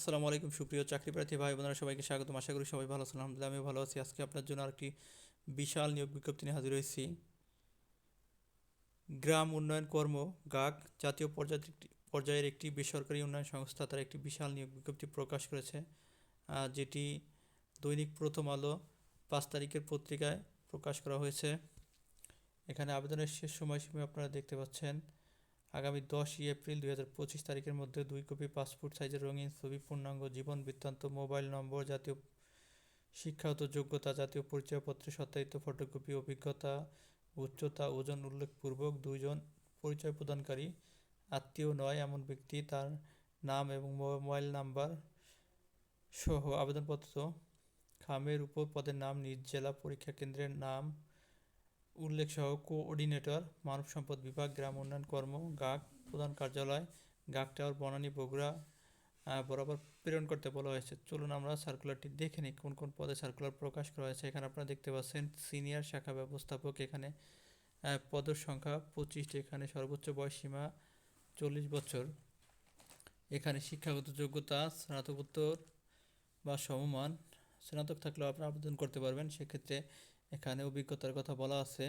আসসালামু আলাইকুম, সুপ্রিয় চাকরি প্রার্থী ভাই বোনেরা, সবাইকে স্বাগতম। আশা করি সবাই ভালো আছেন। আলহামদুলিল্লাহ আমি ভালো আছি। আজকে আপনার জন্য আরেকটি বিশাল নিয়োগ বিজ্ঞপ্তি নিয়ে হাজির হয়েছি। গ্রাম উন্নয়ন কর্ম, গাগ, জাতীয় পর্যায়ের একটি পর্যায়ের একটি বেসরকারি উন্নয়ন সংস্থা তার একটি বিশাল নিয়োগ বিজ্ঞপ্তি প্রকাশ করেছে। যেটি দৈনিক প্রথম আলো পাঁচ তারিখের পত্রিকায় প্রকাশ করা হয়েছে। এখানে আবেদনের শেষ সময়সীমা আপনারা দেখতে পাচ্ছেন। আগামী দশই এপ্রিল দুই হাজার পঁচিশ তারিখের মধ্যে দুই কপি পাসপোর্ট সাইজের রঙিন ছবি, পূর্ণাঙ্গ জীবন বৃত্তান্ত, মোবাইল নম্বর জাতীয়, শিক্ষাগত যোগ্যতা জাতীয় পরিচয়পত্রের সত্যায়িত ফটোকপি, অভিজ্ঞতা, উচ্চতা, ওজন উল্লেখপূর্বক দুইজন পরিচয় প্রদানকারী, আত্মীয় নয় এমন ব্যক্তি, তার নাম এবং মোবাইল নাম্বার সহ আবেদনপত্র, খামের উপর পদের নাম, নিজ জেলা পরীক্ষা কেন্দ্রের নাম উল্লেখ সহ কোঅর্ডিনেটর, মানব সম্পদ বিভাগ, গ্রাম উন্নয়ন কর্ম গাক প্রধান কার্যালয় গাক টাওয়ার, বনানী, বগুড়া বরাবর প্রেরণ করতে বলা হয়েছে। চলুন আমরা সার্কুলারটি দেখে নিই, কোন কোন পদে সার্কুলার প্রকাশ করা হয়েছে। এখানে আপনারা দেখতে পাচ্ছেন সিনিয়র শাখা ব্যবস্থাপক এখানে পদের সংখ্যা পঁচিশটি, এখানে সর্বোচ্চ বয়স সীমা চল্লিশ বছর। এখানে শিক্ষাগত যোগ্যতা, স্নাতকোত্তর বা সমমান, স্নাতক থাকলেও আপনারা আবেদন করতে পারবেন। সেক্ষেত্রে এখানে অভিজ্ঞতার কথা বলা আছে।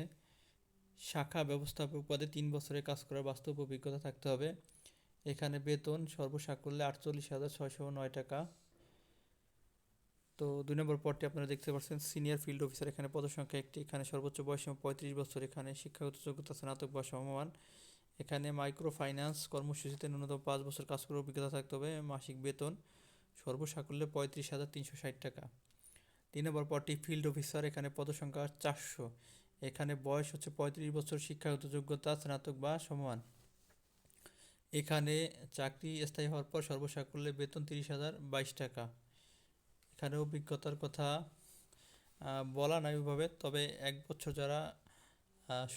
শাখা ব্যবস্থাপক পদে তিন বছরের কাজ করার বাস্তব অভিজ্ঞতা থাকতে হবে। এখানে বেতন সর্বসাকুল্যে আটচল্লিশ হাজার ছয়শো নয় টাকা। তো দুই নম্বর পদটি আপনারা দেখতে পাচ্ছেন, সিনিয়র ফিল্ড অফিসার। এখানে পদসংখ্যা একটি, এখানে সর্বোচ্চ বয়স পঁয়ত্রিশ বছর। এখানে শিক্ষাগত যোগ্যতা স্নাতক বা সমমান। এখানে মাইক্রো ফাইন্যান্স কর্মসূচিতে ন্যূনতম পাঁচ বছর কাজ করার অভিজ্ঞতা থাকতে হবে। মাসিক বেতন সর্বসাকুল্যে পঁয়ত্রিশ হাজার তিনশো ষাট টাকা। তিন নম্বর পদটি ফিল্ড অফিসার এখানে পদসংখ্যা চারশো। এখানে বয়স হচ্ছে পঁয়ত্রিশ বছর, শিক্ষাগত যোগ্যতা, স্নাতক বা সমান এখানে চাকরি স্থায়ী হওয়ার পর সর্বসাকুল্যে বেতন তিরিশ হাজার বাইশ টাকা। এখানে অভিজ্ঞতার কথা বলা নাই ওইভাবে, তবে এক বছর যারা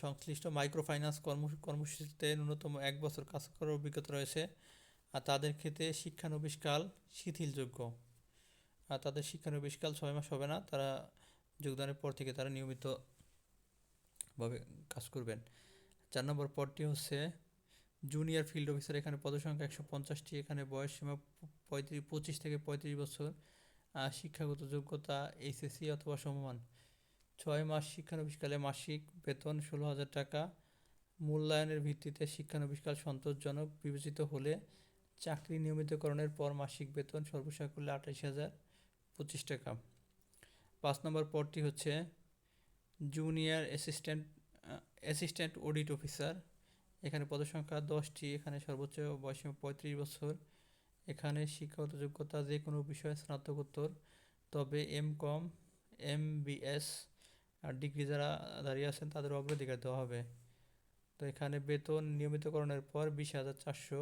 সংশ্লিষ্ট মাইক্রো ফাইন্যান্স কর্ম কর্মসূচিতে ন্যূনতম এক বছর কাজ করার অভিজ্ঞতা রয়েছে, আর তাদের ক্ষেত্রে শিক্ষানবিশকাল শিথিলযোগ্য। আর তাদের শিক্ষানবিশকাল ছয় মাস হবে না, তারা যোগদানের পর থেকে তারা নিয়মিতভাবে কাজ করবেন। চার নম্বর পদটি হচ্ছে জুনিয়র ফিল্ড অফিসার এখানে পদসংখ্যা একশো পঞ্চাশটি, এখানে বয়স সীমা পঁয়ত্রিশ, পঁচিশ থেকে পঁয়ত্রিশ বছর। শিক্ষাগত যোগ্যতা এইচএসসি অথবা সমমান। ছয় মাস শিক্ষানবিশকালে মাসিক বেতন ষোলো হাজার টাকা। মূল্যায়নের ভিত্তিতে শিক্ষানবিশকাল সন্তোষজনক বিবেচিত হলে চাকরি নিয়মিতকরণের পর মাসিক বেতন সর্বসাকুল্যে আঠাশ হাজার। পঁচিশ টাকা। পাঁচ নম্বর পদটি হচ্ছে junior assistant assistant audit officer এখানে পদসংখ্যা দশটি, এখানে সর্বোচ্চ বয়স পঁয়ত্রিশ বছর। এখানে শিক্ষাগত যোগ্যতা যে কোনো বিষয়ে স্নাতকোত্তর, তবে এম কম এম বিএস আর ডিগ্রি যারা দাঁড়িয়ে আছেন তাদের অগ্রাধিকার দেওয়া হবে। তো এখানে বেতন নিয়মিতকরণের পর বিশ হাজার চারশো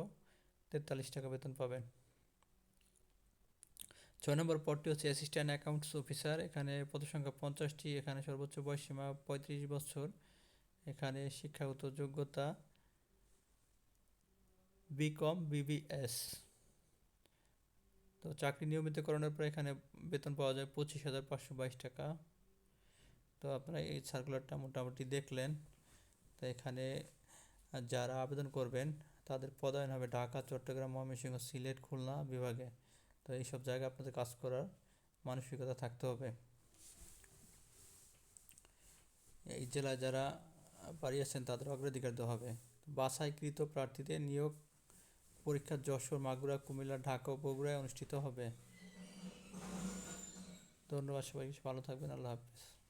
তেতাল্লিশ টাকা বেতন পাবেন। ছয় নম্বর পদটি হচ্ছে অ্যাসিস্ট্যান্ট অ্যাকাউন্টস অফিসার এখানে পদসংখ্যা পঞ্চাশটি, এখানে সর্বোচ্চ বয়স সীমা পঁয়ত্রিশ বছর, এখানে শিক্ষাগত যোগ্যতা বিকম বিবিএস তো চাকরি নিয়মিতকরণের পর এখানে বেতন পাওয়া যায় পঁচিশ হাজার পাঁচশো বাইশ টাকা। তো আপনারা এই সার্কুলারটা মোটামুটি দেখলেন। তো এখানে যারা আবেদন করবেন, তাদের পদায়ন হবে ঢাকা, চট্টগ্রাম, ময়মনসিংহ, সিলেট, খুলনা বিভাগে। তো এইসব জায়গায় আপনাদের কাজ করার মানসিকতা থাকতে হবে। এই জেলায় যারা পারিয়েছেন তাদের অগ্রাধিকার দেওয়া হবে। বাছাইকৃত প্রার্থীদের নিয়োগ পরীক্ষা যশোর, মাগুরা, কুমিল্লা, ঢাকা ও বগুড়ায় অনুষ্ঠিত হবে। ধন্যবাদ সবাই ভালো থাকবেন, আল্লাহ হাফিজ।